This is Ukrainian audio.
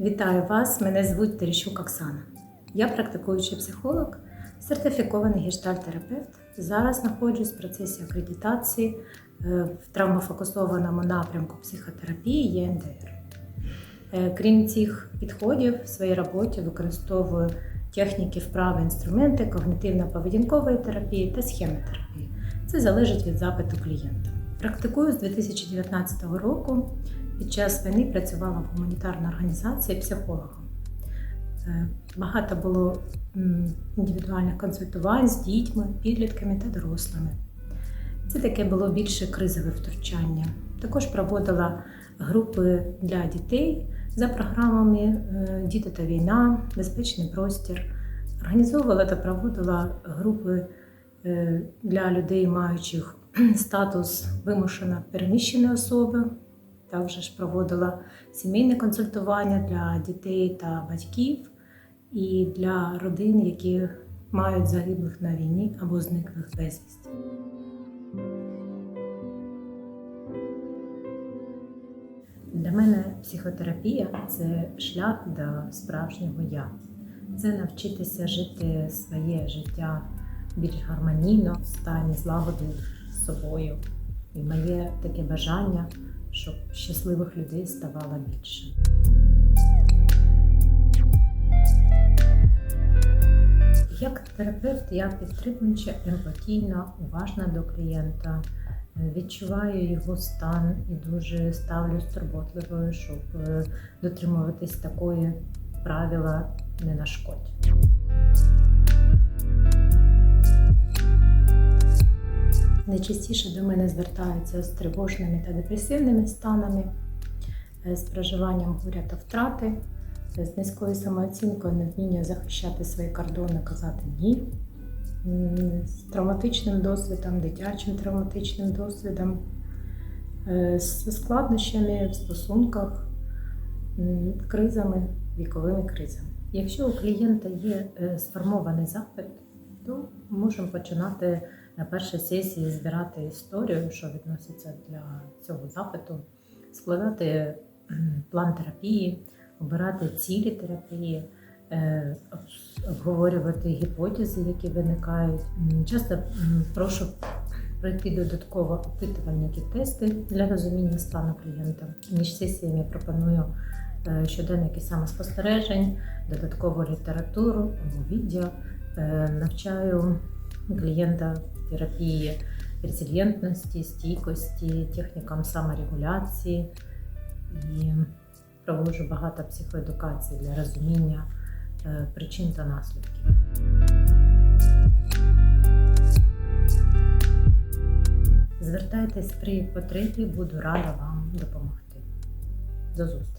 Вітаю вас! Мене звуть Терещук Оксана. Я практикуючий психолог, сертифікований гештальтерапевт. Зараз знаходжусь в процесі акредитації е, в травмофокусованому напрямку психотерапії ЄМДР. Е, Крім цих підходів, в своїй роботі використовую техніки вправи, інструменти когнитивно-поведінкової терапії та схемотерапії. Це залежить від запиту клієнта. Практикую з 2019 року. Під час війни працювала в гуманітарній організації психологом. Е, Багато було індивідуальних консультувань з дітьми, підлітками та дорослими. Це таке було більше кризове втручання. Також проводила групи для дітей за програмами е, Діти та війна, Безпечний простір. Організовувала та проводила групи е, для людей, маючих статус вимушено переміщеної особи. Також проводила сімейне консультування для дітей та батьків і для родин, які мають загиблих на війні або зниклих безвісті. Для мене психотерапія це шлях до справжнього я. Це навчитися жити своє життя більш гармонійно, в стані злагоди з собою. І моє таке бажання, щоб щасливих людей ставало більше. Як терапевт я підтримуюча емпатійно, уважна до клієнта, відчуваю його стан і дуже ставлюсь турботливою, щоб е, дотримуватись такої правила не нашкодь. Найчастіше до мене звертаються з тривожними та депресивними станами, е, з проживанням горя та втрати, е, з низькою самооцінкою, невміння захищати свої кордони, казати ні, з травматичним досвідом, дитячим травматичним досвідом, е, з складнощами в стосунках, кризами, віковими кризами. Якщо у клієнта є сформований запит, то можемо починати на першій сесії збирати історію, що відноситься для цього запиту, складати план терапії, обирати цілі терапії, е, обговорювати гіпотези, які виникають. Часто прошу пройти додатково опитувальники тести для розуміння стану клієнта. Між сесіями пропоную е, щоденники самоспостережень, додаткову літературу або відео. Е, Навчаю клієнта терапії резильєнтності, стійкості, технікам саморегуляції і проводжу багато психоедукації для розуміння е, причин та наслідків. Звертайтесь при потребі, буду рада вам допомогти. До зустрічі!